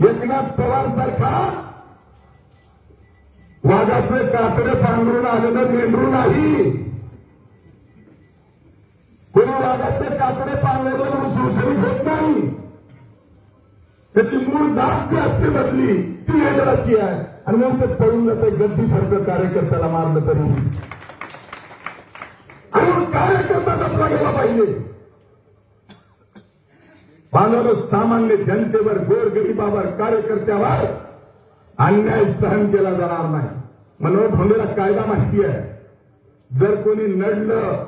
एकनाथ पवार सारखा वाघाचं कातडे पांघरून आलेलं मेंढरू नाही. कोणी वाघाचे कातडे पांघरले म्हणून शिवसैनिक होत नाही. त्याची मूळ जात जी असते बदली ती वेगळाची आहे. आणि मग ते पळून जाते गद्दीसारखं कार्यकर्त्याला मारलं तरी. आणि मग कार्यकर्ता जपला गेला पाहिजे. मानव सामान्य जनतेवर गोरगरिबावर कार्यकर्त्यावर अन्याय सहन केला जाणार नाही. मनोहर धोंडेला कायदा माहिती आहे. जर कोणी नडलं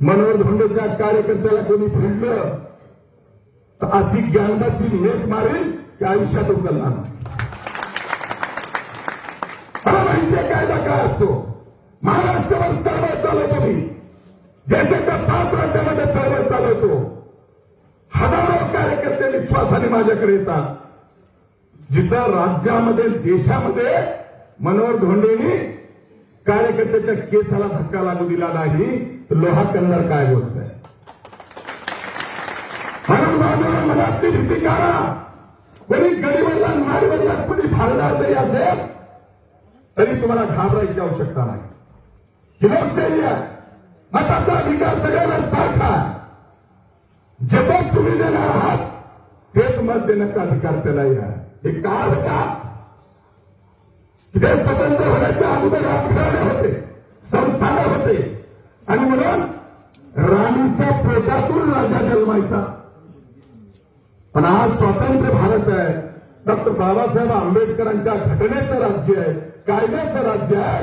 मनोहर धोंडेच्या कार्यकर्त्याला कोणी फिरलं तर अशी गांडाची मेट मारेल की आयुष्यात उकलणार मला माहितीये कायदा काय असतो. महाराष्ट्रावर चळवळ चालवतो मी. देशाच्या पाच राज्यामध्ये चळवळ चालवतो. विश्वासाने माझ्याकडे येतात जिथं राज्यामध्ये देशामध्ये मनोहर धोंडेनी कार्यकर्त्याच्या केसाला धक्का लागू दिला नाही तर लोहा कन्नर काय गोष्ट आहे? म्हणून माझ्या मनातली भीती काढा. कोणी गरीबाला माडीवरला कोणी भागणार जरी असेल तरी तुम्हाला घाबरायची आवश्यकता नाही. ही लोकशाही आहे. मताचा अधिकार सगळ्यांना सारखा आहे. तुम्ही देणार आहात मत देण्याचा अधिकार त्याला आहे हे का होता. ते स्वतंत्र होण्याच्या अगोदर राजकारणे होते संस्थान होते. आणि म्हणून राणीच्या पोटातून राजा जन्मायचा. पण आज स्वतंत्र भारत आहे. डॉक्टर बाबासाहेब आंबेडकरांच्या घटनेचं राज्य आहे कायद्याचं राज्य आहे.